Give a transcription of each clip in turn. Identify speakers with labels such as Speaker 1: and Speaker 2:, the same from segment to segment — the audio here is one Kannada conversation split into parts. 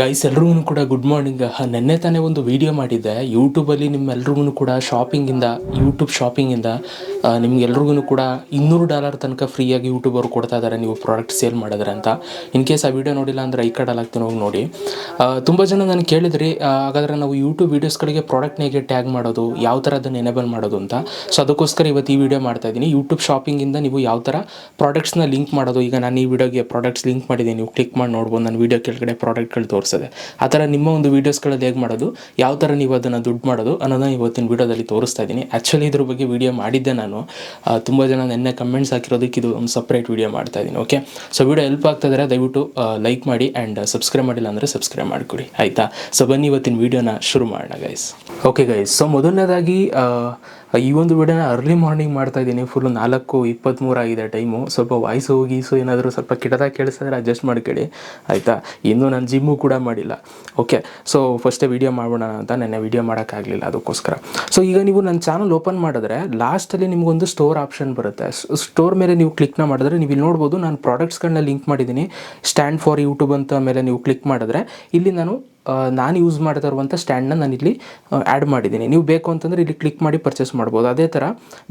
Speaker 1: ಗೈಸ್ ಎಲ್ರಿಗೂ ಕೂಡ ಗುಡ್ ಮಾರ್ನಿಂಗ್ ನೆನ್ನೆ ತಾನೇ ಒಂದು ವಿಡಿಯೋ ಮಾಡಿದ್ದೆ. ಯೂಟ್ಯೂಬಲ್ಲಿ ನಿಮ್ಮೆಲ್ರಿಗೂ ಕೂಡ ಶಾಪಿಂಗಿಂದ ಯೂಟ್ಯೂಬ್ ಶಾಪಿಂಗಿಂದ ನಿಮ್ಗೆಲ್ರಿಗೂ ಕೂಡ ಇನ್ನೂರು ಡಾಲರ್ ತನಕ ಫ್ರೀಯಾಗಿ ಯೂಟ್ಯೂಬರ್ ಕೊಡ್ತಾ ಇದ್ದಾರೆ ನೀವು ಪ್ರಾಡಕ್ಟ್ ಸೇಲ್ ಮಾಡಿದ್ರೆ ಅಂತ. ಇನ್ ಕೇಸ್ ಆ ವಿಡಿಯೋ ನೋಡಿಲ್ಲ ಅಂದರೆ ಈ ಕಡೆ ಹಾಕ್ತೀನಿ ಹೋಗಿ ನೋಡಿ. ತುಂಬ ಜನ ನಾನು ಕೇಳಿದ್ರಿ ಹಾಗಾದರೆ ನಾವು ಯೂಟ್ಯೂಬ್ ವೀಡಿಯೋಸ್ಗಳಿಗೆ ಪ್ರಾಡಕ್ಟ್ನ ಹೇಗೆ ಟ್ಯಾಗ್ ಮಾಡೋದು, ಯಾವ ಥರ ಅದನ್ನು ಎನೇಬಲ್ ಮಾಡೋದು ಅಂತ. ಸೊ ಅದಕ್ಕೋಸ್ಕರ ಇವತ್ತು ಈ ವಿಡಿಯೋ ಮಾಡ್ತಾ ಇದ್ದೀನಿ. ಯೂಟ್ಯೂಬ್ ಶಾಪಿಂಗಿಂದ ನೀವು ಯಾವ ಥರ ಪ್ರಾಡಕ್ಟ್ಸ್ನ ಲಿಂಕ್ ಮಾಡೋದು, ಈಗ ನಾನು ಈ ವಿಡಿಯೋಗೆ ಪ್ರಾಡಕ್ಟ್ಸ್ ಲಿಂಕ್ ಮಾಡಿದ್ದೀನಿ, ನೀವು ಕ್ಲಿಕ್ ಮಾಡಿ ನೋಡ್ಬೋದು, ನನ್ನ ವಿಡಿಯೋ ಕೆಳಗಡೆ ಪ್ರಾಡಕ್ಟ್ಗಳು ತೋರಿಸಿದೆ. ಆ ಥರ ನಿಮ್ಮ ಒಂದು ವೀಡಿಯೋಸ್ಗಳಲ್ಲಿ ಹೇಗೆ ಮಾಡೋದು, ಯಾವ ಥರ ನೀವು ಅದನ್ನು ದುಡ್ಡು ಮಾಡೋದು ಅನ್ನೋದನ್ನ ಇವತ್ತಿನ ವಿಡಿಯೋದಲ್ಲಿ ತೋರಿಸ್ತಾ ಇದ್ದೀನಿ. ಆ್ಯಕ್ಚುಲಿ ಇದ್ರ ಬಗ್ಗೆ ವಿಡಿಯೋ ಮಾಡಿದ್ದೆ ನಾನು. ತುಂಬ ಜನ ನೆನ್ನೆ ಕಮೆಂಟ್ಸ್ ಹಾಕಿರೋದಕ್ಕೆ ಇದು ಒಂದು ಸಪ್ರೇಟ್ ವಿಡಿಯೋ ಮಾಡ್ತಾ ಇದ್ದೀನಿ ಓಕೆ ಸೊ ವಿಡಿಯೋ ಹೆಲ್ಪ್ ಆಗ್ತಾಯಿದ್ರೆ ದಯವಿಟ್ಟು ಲೈಕ್ ಮಾಡಿ ಆ್ಯಂಡ್ ಸಬ್ಸ್ಕ್ರೈಬ್ ಮಾಡಿಲ್ಲ ಅಂದರೆ ಸಬ್ಸ್ಕ್ರೈಬ್ ಮಾಡಿಕೊಡಿ, ಆಯಿತಾ? ಸೊ ಬನ್ನಿ ಇವತ್ತಿನ ವಿಡಿಯೋನ ಶುರು ಮಾಡೋಣ ಗೈಸ್ ಓಕೆ ಗೈಸ್ ಸೊ ಮೊದಲನೇದಾಗಿ ಈ ಒಂದು ವಿಡಿಯೋನ ಅರ್ಲಿ ಮಾರ್ನಿಂಗ್ ಮಾಡ್ತಾ ಇದ್ದೀನಿ. ಫುಲ್ ನಾಲ್ಕು ಇಪ್ಪತ್ತ್ಮೂರು ಆಗಿದೆ ಟೈಮು ಸ್ವಲ್ಪ ವಾಯ್ಸು ಗೀಸು ಏನಾದರೂ ಸ್ವಲ್ಪ ಕೆಟ್ಟದಾಗಿ ಕೇಳಿಸಿದ್ರೆ ಅಡ್ಜಸ್ಟ್ ಮಾಡ್ಕೊಳ್ಳಿ. ಆಯಿತಾ? ಇನ್ನೂ ನಾನು ಜಿಮ್ಮು ಕೂಡ ಮಾಡಿಲ್ಲ. ಓಕೆ ಸೊ ಫಸ್ಟೇ ವೀಡಿಯೋ ಮಾಡೋಣ ಅಂತ ನೆನ್ನೆ ವೀಡಿಯೋ ಮಾಡೋಕ್ಕಾಗಲಿಲ್ಲ ಅದಕ್ಕೋಸ್ಕರ. ಸೊ ಈಗ ನೀವು ನನ್ನ ಚಾನಲ್ ಓಪನ್ ಮಾಡಿದ್ರೆ ಲಾಸ್ಟಲ್ಲಿ ನಿಮಗೊಂದು ಸ್ಟೋರ್ ಆಪ್ಷನ್ ಬರುತ್ತೆ. ಸ್ಟೋರ್ ಮೇಲೆ ನೀವು ಕ್ಲಿಕ್ನ ಮಾಡಿದ್ರೆ ನೀವು ಇಲ್ಲಿ ನೋಡ್ಬೋದು, ನಾನು ಪ್ರಾಡಕ್ಟ್ಸ್ಗಳನ್ನ ಲಿಂಕ್ ಮಾಡಿದ್ದೀನಿ. ಸ್ಟ್ಯಾಂಡ್ ಫಾರ್ ಯೂಟ್ಯೂಬ್ ಅಂತ ಮೇಲೆ ನೀವು ಕ್ಲಿಕ್ ಮಾಡಿದ್ರೆ, ಇಲ್ಲಿ ನಾನು ನಾನು ಯೂಸ್ ಮಾಡ್ತಾ ಇರುವಂಥ ಸ್ಟ್ಯಾಂಡನ್ನ ನಾನು ಇಲ್ಲಿ ಆ್ಯಡ್ ಮಾಡಿದ್ದೀನಿ. ನೀವು ಬೇಕು ಅಂತಂದರೆ ಇಲ್ಲಿ ಕ್ಲಿಕ್ ಮಾಡಿ ಪರ್ಚೇಸ್ ಮಾಡ್ಬೋದು. ಅದೇ ಥರ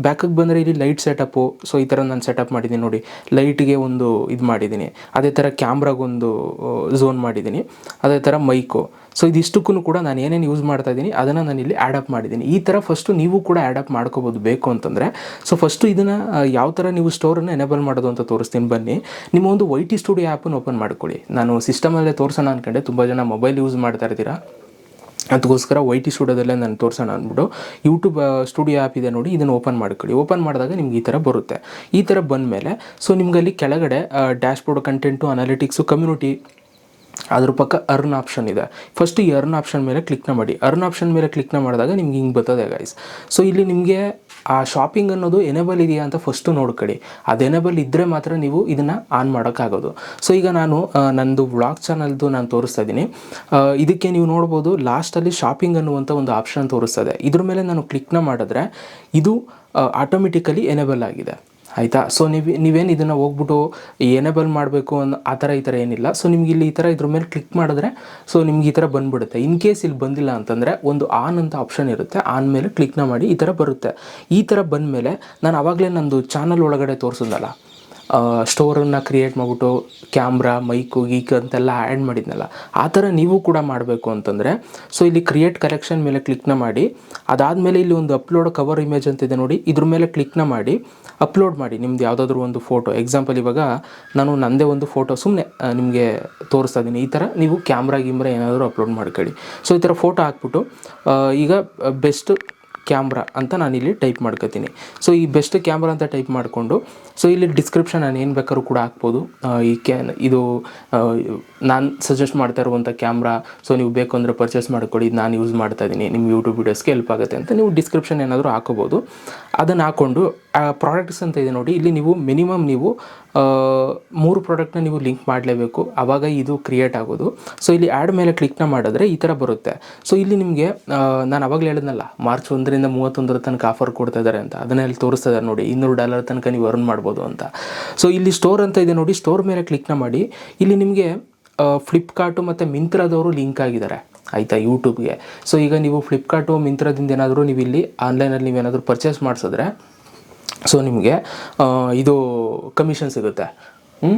Speaker 1: ಬ್ಯಾಕಿಗೆ ಬಂದರೆ ಇಲ್ಲಿ ಲೈಟ್ ಸೆಟಪ್ಪು ಸೊ ಈ ಥರ ನಾನು ಸೆಟಪ್ ಮಾಡಿದ್ದೀನಿ ನೋಡಿ. ಲೈಟ್ಗೆ ಒಂದು ಇದು ಮಾಡಿದ್ದೀನಿ. ಅದೇ ಥರ ಕ್ಯಾಮ್ರಾಗೊಂದು ಝೋನ್ ಮಾಡಿದ್ದೀನಿ. ಅದೇ ಥರ ಮೈಕು ಸೊ ಇದಿಷ್ಟಕ್ಕೂ ಕೂಡ ನಾನು ಏನೇನು ಯೂಸ್ ಮಾಡ್ತಾ ಇದ್ದೀನಿ, ಅದನ್ನು ನಾನು ಇಲ್ಲಿ ಆ್ಯಡಪ್ ಮಾಡಿದ್ದೀನಿ. ಈ ಥರ ಫಸ್ಟು ನೀವು ಕೂಡ ಆ್ಯಡಪ್ ಮಾಡ್ಕೋಬೋದು ಬೇಕು ಅಂತಂದರೆ ಸೊ ಫಸ್ಟು ಇದನ್ನು ಯಾವ ಥರ ನೀವು ಸ್ಟೋರನ್ನು ಎನೇಬಲ್ ಮಾಡೋದು ಅಂತ ತೋರಿಸ್ತೀನಿ ಬನ್ನಿ. ನಿಮ್ಮ ಒಂದು ವೈ ಟಿ ಸ್ಟುಡಿಯೋ ಆ್ಯಪನ್ನು ಓಪನ್ ಮಾಡ್ಕೊಳ್ಳಿ. ನಾನು ಸಿಸ್ಟಮಲ್ಲೇ ತೋರಿಸೋಣ ಅಂದ್ಕೊಂಡೆ ತುಂಬ ಜನ ಮೊಬೈಲ್ ಯೂಸ್ ಮಾಡ್ತಾ ಇರ್ತೀರಾ? ಅದಕ್ಕೋಸ್ಕರ ವೈ ಟಿ ಸ್ಟುಡಿಯೋದಲ್ಲೇ ನಾನು ತೋರಿಸೋಣ ಅಂದ್ಬಿಟ್ಟು ಯೂಟ್ಯೂಬ್ ಸ್ಟುಡಿಯೋ ಆ್ಯಪ್ ಇದೆ ನೋಡಿ, ಇದನ್ನು ಓಪನ್ ಮಾಡ್ಕೊಳ್ಳಿ. ಓಪನ್ ಮಾಡಿದಾಗ ನಿಮ್ಗೆ ಈ ಥರ ಬರುತ್ತೆ. ಈ ಥರ ಬಂದಮೇಲೆ ಸೊ ನಿಮ್ಗೆ ಅಲ್ಲಿ ಕೆಳಗಡೆ ಡ್ಯಾಶ್ಬೋರ್ಡ್ ಕಂಟೆಂಟು ಅನಾಲಿಟಿಕ್ಸು ಕಮ್ಯುನಿಟಿ ಅದ್ರ ಪಕ್ಕ ಅರ್ನ್ ಆಪ್ಷನ್ ಇದೆ. ಫಸ್ಟ್ ಈ ಅರ್ನ್ ಆಪ್ಷನ್ ಮೇಲೆ ಕ್ಲಿಕ್ನ ಮಾಡಿ. ಅರ್ನ್ ಆಪ್ಷನ್ ಮೇಲೆ ಕ್ಲಿಕ್ನ ಮಾಡಿದಾಗ ನಿಮ್ಗೆ ಹಿಂಗೆ ಬರ್ತದೆ ಗೈಸ್ ಸೊ ಇಲ್ಲಿ ನಿಮಗೆ ಆ ಶಾಪಿಂಗ್ ಅನ್ನೋದು ಎನೇಬಲ್ ಇದೆಯಾ ಅಂತ ಫಸ್ಟು ನೋಡ್ಕೊಳ್ಳಿ. ಅದು ಎನೇಬಲ್ ಇದ್ದರೆ ಮಾತ್ರ ನೀವು ಇದನ್ನು ಆನ್ ಮಾಡೋಕ್ಕಾಗೋದು. ಸೊ ಈಗ ನಾನು ನಂದು ಬ್ಲಾಗ್ ಚಾನಲ್ದು ನಾನು ತೋರಿಸ್ತಾ ಇದ್ದೀನಿ. ಇದಕ್ಕೆ ನೀವು ನೋಡ್ಬೋದು ಲಾಸ್ಟಲ್ಲಿ ಶಾಪಿಂಗ್ ಅನ್ನುವಂಥ ಒಂದು ಆಪ್ಷನ್ ತೋರಿಸ್ತದೆ. ಇದ್ರ ಮೇಲೆ ನಾನು ಕ್ಲಿಕ್ನ ಮಾಡಿದ್ರೆ ಇದು ಆಟೋಮೆಟಿಕಲಿ ಎನೇಬಲ್ ಆಗಿದೆ. ಆಯಿತಾ? ಸೊ ನೀವು ನೀವೇನು ಇದನ್ನು ಹೋಗ್ಬಿಟ್ಟು ಎನೇಬಲ್ ಮಾಡಬೇಕು ಅನ್ನೋ ಆ ಥರ ಈ ಥರ ಏನಿಲ್ಲ. ಸೊ ನಿಮ್ಗೆ ಇಲ್ಲಿ ಈ ಥರ ಇದ್ರ ಮೇಲೆ ಕ್ಲಿಕ್ ಮಾಡಿದ್ರೆ ಸೊ ನಿಮ್ಗೆ ಈ ಥರ ಬಂದ್ಬಿಡುತ್ತೆ. ಇನ್ ಕೇಸ್ ಇಲ್ಲಿ ಬಂದಿಲ್ಲ ಅಂತಂದರೆ, ಒಂದು ಆನ್ ಅಂತ ಆಪ್ಷನ್ ಇರುತ್ತೆ. ಆನ್ ಮೇಲೆ ಕ್ಲಿಕ್ನ ಮಾಡಿ ಈ ಥರ ಬರುತ್ತೆ. ಈ ಥರ ಬಂದಮೇಲೆ, ನಾನು ಆವಾಗಲೇ ನಂದು ಚಾನಲ್ ಒಳಗಡೆ ತೋರಿಸಿದ್ನಲ್ಲ ಸ್ಟೋರನ್ನು ಕ್ರಿಯೇಟ್ ಮಾಡಿಬಿಟ್ಟು ಕ್ಯಾಮ್ರಾ ಮೈಕು ಗೀಕ್ ಅಂತೆಲ್ಲ ಆ್ಯಡ್ ಮಾಡಿದ್ನಲ್ಲ, ಆ ಥರ ನೀವು ಕೂಡ ಮಾಡಬೇಕು ಅಂತಂದರೆ ಸೊ ಇಲ್ಲಿ ಕ್ರಿಯೇಟ್ ಕಲೆಕ್ಷನ್ ಮೇಲೆ ಕ್ಲಿಕ್ನ ಮಾಡಿ, ಅದಾದಮೇಲೆ ಇಲ್ಲಿ ಒಂದು ಅಪ್ಲೋಡ್ ಕವರ್ ಇಮೇಜ್ ಅಂತ ಇದೆ ನೋಡಿ, ಇದ್ರ ಮೇಲೆ ಕ್ಲಿಕ್ನ ಮಾಡಿ ಅಪ್ಲೋಡ್ ಮಾಡಿ, ನಿಮ್ದು ಯಾವುದಾದ್ರೂ ಒಂದು ಫೋಟೋ ಎಕ್ಸಾಂಪಲ್ ಇವಾಗ ನಾನು ನನ್ನದೇ ಒಂದು ಫೋಟೋ ಸುಮ್ಮನೆ ನಿಮಗೆ ತೋರಿಸ್ತಾ ಇದ್ದೀನಿ ಈ ಥರ ನೀವು ಕ್ಯಾಮ್ರಾ ಗಿಮ್ರಾ ಏನಾದರೂ ಅಪ್ಲೋಡ್ ಮಾಡ್ಕೊಳ್ಳಿ. ಸೊ ಈ ಥರ ಫೋಟೋ ಹಾಕ್ಬಿಟ್ಟು ಈಗ ಬೆಸ್ಟ್ ಕ್ಯಾಮ್ರಾ ಅಂತ ನಾನಿಲ್ಲಿ ಟೈಪ್ ಮಾಡ್ಕೋತೀನಿ. ಸೊ ಈ ಬೆಸ್ಟ್ ಕ್ಯಾಮ್ರಾ ಅಂತ ಟೈಪ್ ಮಾಡಿಕೊಂಡು ಸೊ ಇಲ್ಲಿ ಡಿಸ್ಕ್ರಿಪ್ಷನ್ ನಾನು ಏನು ಬೇಕಾದ್ರೂ ಕೂಡ ಹಾಕ್ಬೋದು. ಈ ಕ್ಯಾನ್ ಇದು ನಾನು ಸಜೆಸ್ಟ್ ಮಾಡ್ತಾ ಇರುವಂಥ ಕ್ಯಾಮ್ರಾ ಸೊ ನೀವು ಬೇಕು ಅಂದರೆ ಪರ್ಚೇಸ್ ಇದು ನಾನು ಯೂಸ್ ಮಾಡ್ತಾ ಇದ್ದೀನಿ ನಿಮ್ಮ ಯೂಟ್ಯೂಬ್ ವೀಡಿಯೋಸ್ಗೆ ಹೆಲ್ಪ್ ಆಗುತ್ತೆ ಅಂತ ನೀವು ಡಿಸ್ಕ್ರಿಪ್ಷನ್ ಏನಾದರೂ ಹಾಕೋಬೋದು. ಅದನ್ನು ಹಾಕ್ಕೊಂಡು ಪ್ರಾಡಕ್ಟ್ಸ್ ಅಂತ ಇದೆ ನೋಡಿ, ಇಲ್ಲಿ ನೀವು ಮಿನಿಮಮ್ ನೀವು ಮೂರು ಪ್ರಾಡಕ್ಟ್ನ ನೀವು ಲಿಂಕ್ ಮಾಡಲೇಬೇಕು. ಆವಾಗ ಇದು ಕ್ರಿಯೇಟ್ ಆಗೋದು. ಸೊ ಇಲ್ಲಿ ಆ್ಯಡ್ ಮೇಲೆ ಕ್ಲಿಕ್ನ ಮಾಡಿದ್ರೆ ಈ ಥರ ಬರುತ್ತೆ. ಸೊ ಇಲ್ಲಿ ನಿಮಗೆ ನಾನು ಅವಾಗಲೇ ಹೇಳಿದ್ನಲ್ಲ ಮಾರ್ಚ್ ಒಂದರಿಂದ ಮೂವತ್ತೊಂದರ ತನಕ ಆಫರ್ ಕೊಡ್ತಾ ಇದ್ದಾರೆ ಅಂತ. ಅದನ್ನ ಇಲ್ಲಿ ತೋರಿಸ್ತಾ ನೋಡಿ. ಇನ್ನೂರು ಡಾಲರ್ ತನಕ ನೀವು ಅರ್ನ್ ಮಾಡ್ಬೋದು ಅಂತ. ಸೊ ಇಲ್ಲಿ ಸ್ಟೋರ್ ಅಂತ ಇದೆ ನೋಡಿ. ಸ್ಟೋರ್ ಮೇಲೆ ಕ್ಲಿಕ್ನ ಮಾಡಿ. ಇಲ್ಲಿ ನಿಮಗೆ ಫ್ಲಿಪ್ಕಾರ್ಟು ಮತ್ತು ಮಿಂತ್ರದವರು ಲಿಂಕ್ ಆಗಿದ್ದಾರೆ. ಆಯಿತಾ? ಯೂಟ್ಯೂಬ್ಗೆ ಸೊ ಈಗ ನೀವು ಫ್ಲಿಪ್ಕಾರ್ಟು ಮಿಂತ್ರದಿಂದ ಏನಾದರೂ ನೀವು ಇಲ್ಲಿ ಆನ್ಲೈನಲ್ಲಿ ನೀವೇನಾದರೂ ಪರ್ಚೇಸ್ ಮಾಡಿಸಿದ್ರೆ ಸೊ ನಿಮಗೆ ಇದು ಕಮಿಷನ್ ಸಿಗುತ್ತೆ. ಹ್ಞೂ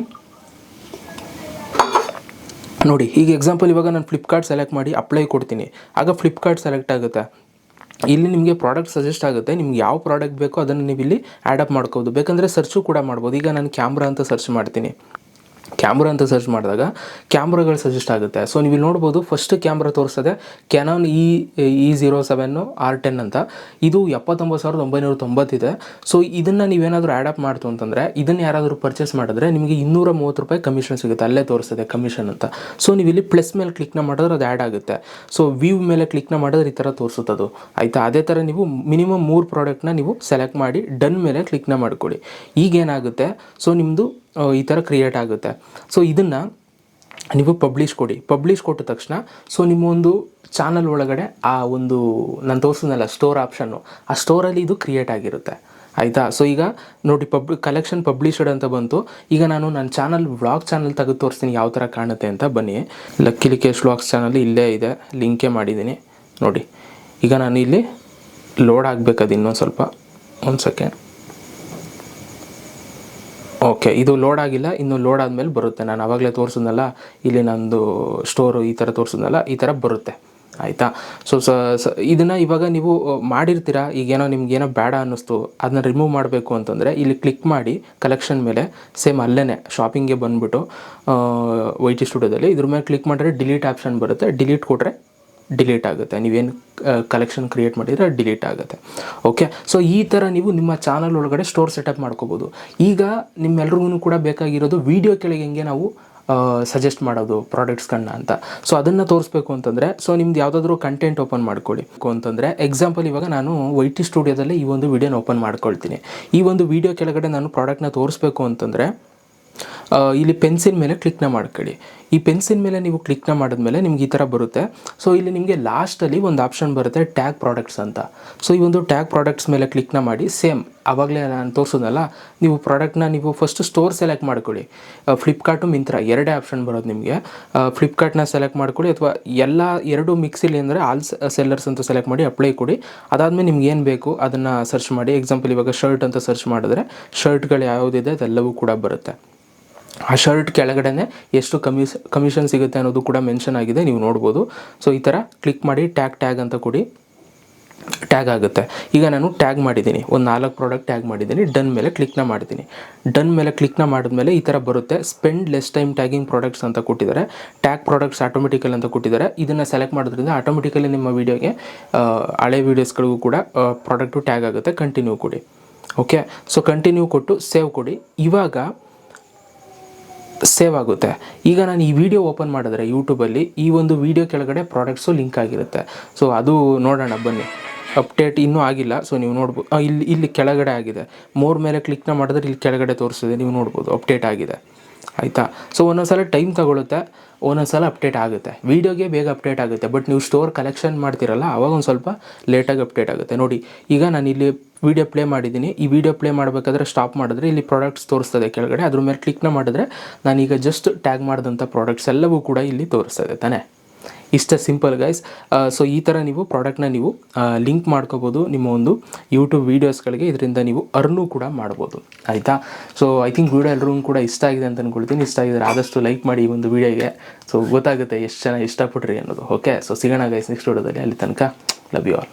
Speaker 1: ನೋಡಿ, ಈಗ ಎಕ್ಸಾಂಪಲ್ ಇವಾಗ ನಾನು ಫ್ಲಿಪ್ಕಾರ್ಟ್ ಸೆಲೆಕ್ಟ್ ಮಾಡಿ ಅಪ್ಲೈ ಕೊಡ್ತೀನಿ. ಆಗ ಫ್ಲಿಪ್ಕಾರ್ಟ್ ಸೆಲೆಕ್ಟ್ ಆಗುತ್ತೆ. ಇಲ್ಲಿ ನಿಮಗೆ ಪ್ರಾಡಕ್ಟ್ ಸಜೆಸ್ಟ್ ಆಗುತ್ತೆ, ನಿಮ್ಗೆ ಯಾವ ಪ್ರಾಡಕ್ಟ್ ಬೇಕೋ ಅದನ್ನು ನೀವು ಇಲ್ಲಿ ಆ್ಯಡಪ್ ಮಾಡ್ಕೋಬೋದು. ಬೇಕಂದರೆ ಸರ್ಚು ಕೂಡ ಮಾಡ್ಬೋದು. ಈಗ ನಾನು ಕ್ಯಾಮ್ರಾ ಅಂತ ಸರ್ಚ್ ಮಾಡ್ತೀನಿ. ಕ್ಯಾಮ್ರಾ ಅಂತ ಸರ್ಚ್ ಮಾಡಿದಾಗ ಕ್ಯಾಮ್ರಾಗಳು ಸಜೆಸ್ಟ್ ಆಗುತ್ತೆ. ಸೊ ನೀವು ಇಲ್ಲಿ ನೋಡ್ಬೋದು ಫಸ್ಟ್ ಕ್ಯಾಮ್ರಾ ತೋರಿಸ್ತದೆ Canon E E zero seven R ten ಅಂತ. ಇದು ಎಪ್ಪತ್ತೊಂಬತ್ತು ಸಾವಿರದ ಒಂಬೈನೂರ ತೊಂಬತ್ತಿದೆ. ಸೊ ಇದನ್ನು ನೀವೇನಾದರೂ ಆ್ಯಡಪ್ ಮಾಡ್ತು ಅಂತಂದರೆ ಇದನ್ನು ಯಾರಾದರೂ ಪರ್ಚೇಸ್ ಮಾಡಿದ್ರೆ ನಿಮಗೆ ಇನ್ನೂರ ಮೂವತ್ತು ರೂಪಾಯಿ ಕಮಿಷನ್ ಸಿಗುತ್ತೆ. ಅಲ್ಲೇ ತೋರಿಸ್ತದೆ ಕಮಿಷನ್ ಅಂತ. ಸೊ ನೀವು ಇಲ್ಲಿ ಪ್ಲಸ್ ಮೇಲೆ ಕ್ಲಿಕ್ನ ಮಾಡಿದ್ರೆ ಅದು ಆ್ಯಡ್ ಆಗುತ್ತೆ. ಸೊ ವ್ಯೂ ಮೇಲೆ ಕ್ಲಿಕ್ನ ಮಾಡಿದ್ರೆ ಈ ಥರ ತೋರಿಸುತ್ತೆ ಅದು. ಆಯಿತಾ? ಅದೇ ಥರ ನೀವು ಮಿನಿಮಮ್ ಮೂರು ಪ್ರಾಡಕ್ಟ್ನ ನೀವು ಸೆಲೆಕ್ಟ್ ಮಾಡಿ ಡನ್ ಮೇಲೆ ಕ್ಲಿಕ್ನ ಮಾಡ್ಕೊಳ್ಳಿ. ಈಗೇನಾಗುತ್ತೆ? ಸೊ ನಿಮ್ಮದು ಈ ಥರ ಕ್ರಿಯೇಟ್ ಆಗುತ್ತೆ. ಸೊ ಇದನ್ನು ನೀವು ಪಬ್ಲಿಷ್ ಕೊಡಿ. ಪಬ್ಲಿಷ್ ಕೊಟ್ಟ ತಕ್ಷಣ ಸೊ ನಿಮ್ಮ ಒಂದು ಚಾನಲ್ ಒಳಗಡೆ ಆ ಒಂದು, ನಾನು ತೋರಿಸಿದ್ನಲ್ಲ ಸ್ಟೋರ್ ಆಪ್ಷನ್ನು ಆ ಸ್ಟೋರಲ್ಲಿ ಇದು ಕ್ರಿಯೇಟ್ ಆಗಿರುತ್ತೆ. ಆಯಿತಾ? ಸೊ ಈಗ ನೋಡಿ ಪಬ್ ಕಲೆಕ್ಷನ್ ಪಬ್ಲಿಷಡ್ ಅಂತ ಬಂತು. ಈಗ ನಾನು ನನ್ನ ಚಾನಲ್ ವ್ಲಾಗ್ ಚಾನಲ್ ತೆಗೆದು ತೋರಿಸ್ತೀನಿ, ಯಾವ ಥರ ಕಾಣುತ್ತೆ ಅಂತ ಬನ್ನಿ. ಲಕ್ಕಿ ಲಿಕೇಶ್ ವ್ಲಾಗ್ಸ್ ಚಾನಲ್ ಇಲ್ಲೇ ಇದೆ ಲಿಂಕೆ ಮಾಡಿದ್ದೀನಿ. ನೋಡಿ, ಈಗ ನಾನು ಇಲ್ಲಿ ಲೋಡ್ ಆಗಬೇಕದು ಇನ್ನೊಂದು ಸ್ವಲ್ಪ. ಒಂದು ಸೆಕೆಂಡ್ ಓಕೆ ಇದು ಲೋಡ್ ಆಗಿಲ್ಲ, ಇನ್ನು ಲೋಡ್ ಆದಮೇಲೆ ಬರುತ್ತೆ. ನಾನು ಆವಾಗಲೇ ತೋರಿಸಿದ್ನಲ್ಲ, ಇಲ್ಲಿ ನಂದು ಸ್ಟೋರು ಈ ಥರ ತೋರಿಸಿದ್ನಲ್ಲ, ಈ ಥರ ಬರುತ್ತೆ. ಆಯಿತಾ? ಸೊ ಸ ಇದನ್ನು ಇವಾಗ ನೀವು ಮಾಡಿರ್ತೀರಾ? ಈಗೇನೋ ನಿಮ್ಗೇನೋ ಬೇಡ ಅನ್ನಿಸ್ತು. ಅದನ್ನ ರಿಮೂವ್ ಮಾಡಬೇಕು ಅಂತಂದರೆ ಇಲ್ಲಿ ಕ್ಲಿಕ್ ಮಾಡಿ ಕಲೆಕ್ಷನ್ ಮೇಲೆ ಸೇಮ್ ಅಲ್ಲೇ ಶಾಪಿಂಗ್ಗೆ ಬಂದುಬಿಟ್ಟು ವೈ ಟಿ ಸ್ಟುಡಿಯೋದಲ್ಲಿ ಇದ್ರ ಮೇಲೆ ಕ್ಲಿಕ್ ಮಾಡಿದ್ರೆ ಡಿಲೀಟ್ ಆಪ್ಷನ್ ಬರುತ್ತೆ. ಡಿಲೀಟ್ ಕೊಟ್ಟರೆ ಡಿಲೀಟ್ ಆಗುತ್ತೆ. ನೀವೇನು ಕಲೆಕ್ಷನ್ ಕ್ರಿಯೇಟ್ ಮಾಡಿದರೆ ಡಿಲೀಟ್ ಆಗುತ್ತೆ. ಓಕೆ ಸೊ ಈ ಥರ ನೀವು ನಿಮ್ಮ ಚಾನಲ್ ಒಳಗಡೆ ಸ್ಟೋರ್ ಸೆಟಪ್ ಮಾಡ್ಕೋಬೋದು. ಈಗ ನಿಮ್ಮೆಲ್ರಿಗೂ ಕೂಡ ಬೇಕಾಗಿರೋದು ವಿಡಿಯೋ ಕೆಳಗೆ ಹೆಂಗೆ ನಾವು ಸಜೆಸ್ಟ್ ಮಾಡೋದು ಪ್ರಾಡಕ್ಟ್ಸ್ಗಳನ್ನ ಅಂತ. ಸೊ ಅದನ್ನು ತೋರಿಸ್ಬೇಕು ಅಂತಂದರೆ ಸೊ ನಿಮ್ದು ಯಾವುದಾದ್ರೂ ಕಂಟೆಂಟ್ ಓಪನ್ ಮಾಡ್ಕೊಳ್ಳಿ. ಅಂತಂದರೆ ಎಕ್ಸಾಂಪಲ್ ಇವಾಗ ನಾನು ವೈ ಟಿ ಸ್ಟುಡಿಯೋದಲ್ಲಿ ಈ ಒಂದು ವಿಡಿಯೋನ ಓಪನ್ ಮಾಡ್ಕೊಳ್ತೀನಿ. ಈ ಒಂದು ವಿಡಿಯೋ ಕೆಳಗಡೆ ನಾನು ಪ್ರಾಡಕ್ಟ್ನ ತೋರಿಸ್ಬೇಕು ಅಂತಂದರೆ ಇಲ್ಲಿ ಪೆನ್ಸಿಲ್ ಮೇಲೆ ಕ್ಲಿಕ್ನ ಮಾಡ್ಕೊಳ್ಳಿ. ಈ ಪೆನ್ಸಿಲ್ ಮೇಲೆ ನೀವು ಕ್ಲಿಕ್ನ ಮಾಡಿದ್ಮೇಲೆ ನಿಮ್ಗೆ ಈ ಥರ ಬರುತ್ತೆ. ಸೊ ಇಲ್ಲಿ ನಿಮಗೆ ಲಾಸ್ಟಲ್ಲಿ ಒಂದು ಆಪ್ಷನ್ ಬರುತ್ತೆ ಟ್ಯಾಗ್ ಪ್ರಾಡಕ್ಟ್ಸ್ ಅಂತ. ಸೊ ಈ ಒಂದು ಟ್ಯಾಗ್ ಪ್ರಾಡಕ್ಟ್ಸ್ ಮೇಲೆ ಕ್ಲಿಕ್ನ ಮಾಡಿ ಸೇಮ್ ಆವಾಗಲೇ ನಾನು ತೋರಿಸೋದಲ್ಲ, ನೀವು ಪ್ರಾಡಕ್ಟ್ನ ನೀವು ಫಸ್ಟ್ ಸ್ಟೋರ್ ಸೆಲೆಕ್ಟ್ ಮಾಡ್ಕೊಳ್ಳಿ. ಫ್ಲಿಪ್ಕಾರ್ಟು ಮಿಂತ್ರ ಎರಡೇ ಆಪ್ಷನ್ ಬರೋದು ನಿಮಗೆ. ಫ್ಲಿಪ್ಕಾರ್ಟ್ನ ಸೆಲೆಕ್ಟ್ ಮಾಡ್ಕೊಳ್ಳಿ, ಅಥವಾ ಎಲ್ಲ ಎರಡು ಮಿಕ್ಸಿಲಿ ಅಂದರೆ ಆಲ್ ಸೆಲ್ಲರ್ಸ್ ಅಂತ ಸೆಲೆಕ್ಟ್ ಮಾಡಿ ಅಪ್ಲೈ ಕೊಡಿ. ಅದಾದಮೇಲೆ ನಿಮ್ಗೆ ಏನು ಬೇಕು ಅದನ್ನು ಸರ್ಚ್ ಮಾಡಿ. ಎಕ್ಸಾಂಪಲ್ ಇವಾಗ ಶರ್ಟ್ ಅಂತ ಸರ್ಚ್ ಮಾಡಿದ್ರೆ ಶರ್ಟ್ಗಳು ಯಾವುದಿದೆ ಅದೆಲ್ಲವೂ ಕೂಡ ಬರುತ್ತೆ. ಆ ಶರ್ಟ್ ಕೆಳಗಡೆನೆ ಎಷ್ಟು ಕಮಿಸ್ ಕಮಿಷನ್ ಸಿಗುತ್ತೆ ಅನ್ನೋದು ಕೂಡ ಮೆನ್ಷನ್ ಆಗಿದೆ, ನೀವು ನೋಡ್ಬೋದು. ಸೊ ಈ ಥರ ಕ್ಲಿಕ್ ಮಾಡಿ ಟ್ಯಾಗ್ ಟ್ಯಾಗ್ ಅಂತ ಕೊಡಿ. ಟ್ಯಾಗ್ ಆಗುತ್ತೆ. ಈಗ ನಾನು ಟ್ಯಾಗ್ ಮಾಡಿದ್ದೀನಿ. ಒಂದು ನಾಲ್ಕು ಪ್ರಾಡಕ್ಟ್ ಟ್ಯಾಗ್ ಮಾಡಿದ್ದೀನಿ. ಡನ್ ಮೇಲೆ ಕ್ಲಿಕ್ನ ಮಾಡ್ತೀನಿ. ಡನ್ ಮೇಲೆ ಕ್ಲಿಕ್ನ ಮಾಡಿದ್ಮೇಲೆ ಈ ಥರ ಬರುತ್ತೆ. Spend less time tagging products ಅಂತ ಕೊಟ್ಟಿದ್ದಾರೆ. ಟ್ಯಾಗ್ ಪ್ರಾಡಕ್ಟ್ಸ್ ಆಟೋಮೆಟಿಕಲ್ ಅಂತ ಕೊಟ್ಟಿದ್ದಾರೆ. ಇದನ್ನು ಸೆಲೆಕ್ಟ್ ಮಾಡೋದ್ರಿಂದ ಆಟೋಮೆಟಿಕಲಿ ನಿಮ್ಮ ವೀಡಿಯೋಗೆ ಹಳೆ ವೀಡಿಯೋಸ್ಗಳಿಗೂ ಕೂಡ ಪ್ರಾಡಕ್ಟು ಟ್ಯಾಗ್ ಆಗುತ್ತೆ. ಕಂಟಿನ್ಯೂ ಕೊಡಿ. ಓಕೆ ಸೊ ಕಂಟಿನ್ಯೂ ಕೊಟ್ಟು ಸೇವ್ ಕೊಡಿ. ಇವಾಗ ಸೇವ್ ಆಗುತ್ತೆ. ಈಗ ನಾನು ಈ ವಿಡಿಯೋ ಓಪನ್ ಮಾಡಿದ್ರೆ ಯೂಟ್ಯೂಬಲ್ಲಿ ಈ ಒಂದು ವಿಡಿಯೋ ಕೆಳಗಡೆ ಪ್ರಾಡಕ್ಟ್ಸು ಲಿಂಕ್ ಆಗಿರುತ್ತೆ. ಸೊ ಅದು ನೋಡೋಣ, ಬನ್ನಿ. ಅಪ್ಡೇಟ್ ಇನ್ನೂ ಆಗಿಲ್ಲ ಸೊ ನೀವು ನೋಡ್ಬೋದು ಇಲ್ಲಿ ಇಲ್ಲಿ ಕೆಳಗಡೆ ಆಗಿದೆ. ಮೋರ್ ಮೇಲೆ ಕ್ಲಿಕ್ನ ಮಾಡಿದ್ರೆ ಇಲ್ಲಿ ಕೆಳಗಡೆ ತೋರಿಸಿದೆ, ನೀವು ನೋಡ್ಬೋದು. ಅಪ್ಡೇಟ್ ಆಗಿದೆ. ಆಯಿತಾ? ಸೊ ಒಂದೊಂದ್ಸಲ ಟೈಮ್ ತಗೊಳುತ್ತೆ, ಒಂದೊಂದ್ಸಲ ಅಪ್ಡೇಟ್ ಆಗುತ್ತೆ. ವೀಡಿಯೋಗೆ ಬೇಗ ಅಪ್ಡೇಟ್ ಆಗುತ್ತೆ ಬಟ್ ನೀವು ಸ್ಟೋರ್ ಕಲೆಕ್ಷನ್ ಮಾಡ್ತೀರಲ್ಲ, ಅವಾಗ ಒಂದು ಸ್ವಲ್ಪ ಲೇಟಾಗಿ ಅಪ್ಡೇಟ್ ಆಗುತ್ತೆ. ನೋಡಿ, ಈಗ ನಾನು ಇಲ್ಲಿ ವೀಡಿಯೋ ಪ್ಲೇ ಮಾಡಿದ್ದೀನಿ. ಈ ವಿಡಿಯೋ ಪ್ಲೇ ಮಾಡಬೇಕಾದ್ರೆ ಸ್ಟಾಪ್ ಮಾಡಿದ್ರೆ ಇಲ್ಲಿ ಪ್ರಾಡಕ್ಟ್ಸ್ ತೋರಿಸ್ತದೆ ಕೆಳಗಡೆ. ಅದ್ರ ಮೇಲೆ ಕ್ಲಿಕ್ನ ಮಾಡಿದ್ರೆ ನಾನೀಗ ಜಸ್ಟ್ ಟ್ಯಾಗ್ ಮಾಡಿದಂಥ ಪ್ರಾಡಕ್ಟ್ಸ್ ಎಲ್ಲವೂ ಕೂಡ ಇಲ್ಲಿ ತೋರಿಸ್ತದೆ ತಾನೇ? ಇಷ್ಟ ಸಿಂಪಲ್ ಗೈಸ್ ಸೊ ಈ ಥರ ನೀವು ಪ್ರಾಡಕ್ಟ್ನ ನೀವು ಲಿಂಕ್ ಮಾಡ್ಕೋಬೋದು ನಿಮ್ಮ ಒಂದು ಯೂಟ್ಯೂಬ್ ವೀಡಿಯೋಸ್ಗಳಿಗೆ ಇದರಿಂದ ನೀವು ಅರ್ನು ಕೂಡ ಮಾಡ್ಬೋದು. ಆಯಿತಾ? ಸೊ ಐ ಥಿಂಕ್ ವೀಡಿಯೋ ಎಲ್ಲರೂ ಕೂಡ ಇಷ್ಟ ಆಗಿದೆ ಅಂತ ಅಂದ್ಕೊಳ್ತೀನಿ ಇಷ್ಟ ಆಗಿದ್ರೆ ಆದಷ್ಟು ಲೈಕ್ ಮಾಡಿ ಈ ಒಂದು ವೀಡಿಯೋಗೆ ಸೊ ಗೊತ್ತಾಗುತ್ತೆ ಎಷ್ಟು ಜನ ಇಷ್ಟಪಟ್ರಿ ಅನ್ನೋದು. ಓಕೆ ಸೊ ಸಿಗೋಣ ಗೈಸ್ ನೆಕ್ಸ್ಟ್ ವಿಡಿಯೋದಲ್ಲಿ ಅಲ್ಲಿ ತನಕ. Love you all